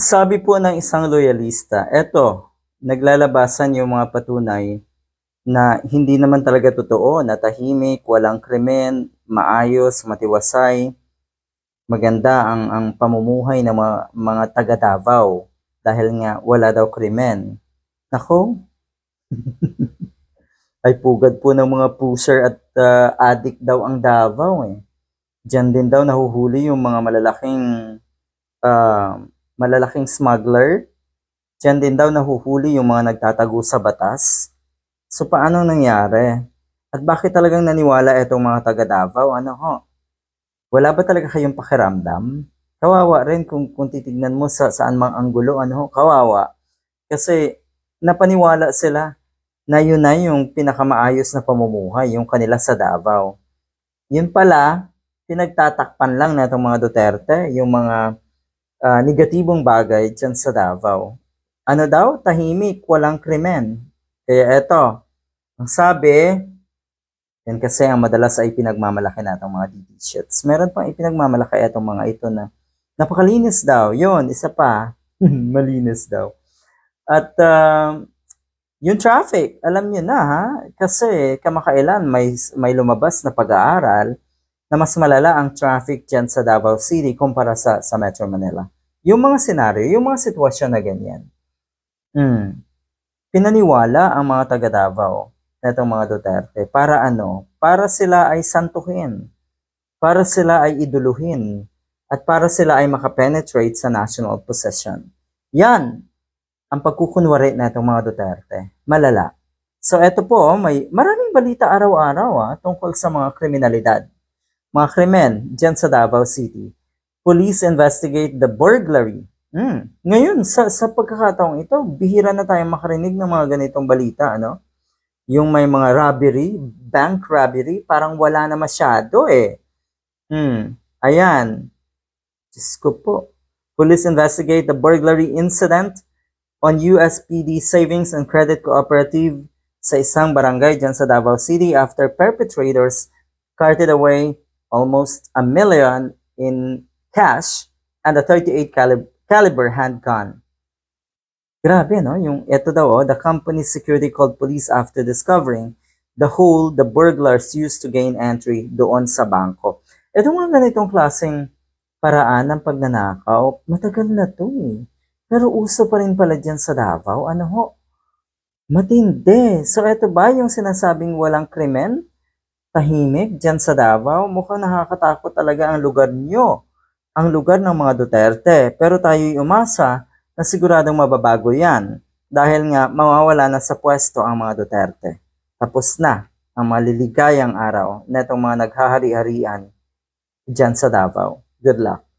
Sabi po ng isang loyalista, eto, naglalabasan yung mga patunay na hindi naman talaga totoo, na tahimik, walang krimen, maayos, matiwasay, maganda ang, ang pamumuhay ng mga, mga taga Davao dahil nga wala daw krimen. Nako, ay pugad po ng mga pusher at ah, addict daw ang Davao eh. Diyan din daw nahuhuli yung mga malalaking ah, malalaking smuggler. Diyan din daw nahuhuli yung mga nagtatago sa batas. So paano nangyari? At bakit talagang naniwala itong mga taga Davao? Ano ho? Wala ba talaga kayong pakiramdam? Kawawa rin kung, kung titignan mo sa saan mang anggulo. Ano ho? Kawawa. Kasi napaniwala sila na yun na yung pinakamaayos na pamumuhay, yung kanila sa Davao. Yun pala, pinagtatakpan lang na itong mga Duterte, yung mga ah, negatibong bagay dyan sa Davao. Ano daw? Tahimik, walang krimen. Kaya eto, ang sabi, yan kasi ang madalas ay pinagmamalaki natong mga DD shits. Meron pang ipinagmamalaki itong mga ito na napakalinis daw. Yon isa pa. Malinis daw. At ah, yung traffic, alam niyo na ha, kasi kamakailan may, may lumabas na pag-aaral na mas malala ang traffic dyan sa Davao City kumpara sa, sa Metro Manila. Yung mga senaryo, yung mga sitwasyon na ganyan. Hmm. Pinaniwala ang mga taga Davao na itong mga Duterte para ano? Para sila ay santuhin. Para sila ay iduluhin. At para sila ay makapenetrate sa national possession. Yan ang pagkukunwari na itong mga Duterte. Malala. So eto po, may maraming balita araw-araw ah, tungkol sa mga kriminalidad. Mga krimen dyan sa Davao City. Police investigate the burglary. Hmm. Ngayon, sa, sa pagkakataong ito, bihira na tayong makarinig ng mga ganitong balita. Ano? Yung may mga robbery, bank robbery, parang wala na masyado eh. Hmm. Ayan. Diyos ko po. Police investigate the burglary incident on USPD Savings and Credit Cooperative sa isang barangay dyan sa Davao City after perpetrators carted away almost a million in cash and a 38 calib- caliber handgun. Grabe, no? Yung ito daw, oh, the company's security called police after discovering the hole the burglars used to gain entry doon sa bangko. Ito mga ganitong klaseng paraan ng pagnanakaw, matagal na to eh. Pero uso pa rin pala dyan sa Davao. Ano ho? Matindi. So eto ba yung sinasabing walang krimen? Tahimik dyan sa Davao? Mukhang nakakatakot talaga ang lugar nyo. Ang lugar ng mga Duterte. Pero tayo'y umasa na siguradong mababago yan. Dahil nga mawawala na sa pwesto ang mga Duterte. Tapos na ang maliligayang araw na itong mga naghahari-harian dyan sa Davao. Good luck.